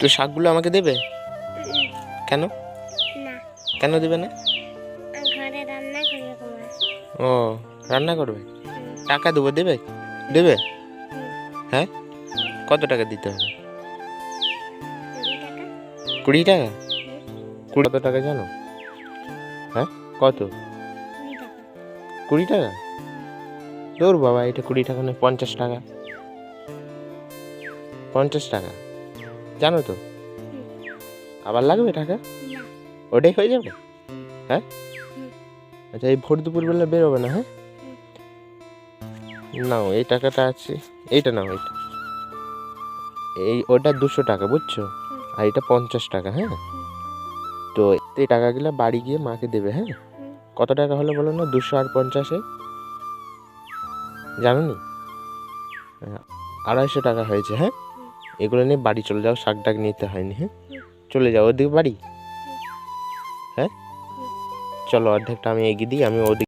তো শাকগুলো আমাকে দেবে? কেন? কেন দেবে না? ও রান্না করবে? টাকা দেবো দেবে? দেবে? হ্যাঁ? কত টাকা দিতে হবে? কুড়ি টাকা। কুড়ি টাকা? কত টাকা জানো? হ্যাঁ? কত? কুড়ি টাকা। দৌড় বাবা এটা কুড়ি টাকা নয় পঞ্চাশ টাকা। পঞ্চাশ টাকা? জানো তো? আবার লাগবে টাকা? ওটাই হয়ে যাবে? হ্যাঁ? আচ্ছা এই ভোর দুপুরবেলা বেরোবে না হ্যাঁ? নাও এই টাকাটা আছে। এইটা নাও এইটা। এই ওটা দুশো টাকা বুঝছ? আর এটা পঞ্চাশ টাকা হ্যাঁ? তো এই টাকাগুলো বাড়ি গিয়ে মাকে দেবে হ্যাঁ? কত টাকা হলো বলো না? দুশো আর পঞ্চাশে? জানো নি? আড়াইশো টাকা হয়েছে হ্যাঁ? এগুলো নিয়ে বাড়ি চলে যাও শাক ডাক নিতে হয়নি হ্যাঁ? চলে যাও, ওদিকে বাড়ি? হ্যাঁ? চলো অর্ধেকটা আমি এগিয়ে দিই, আমি ওদিকে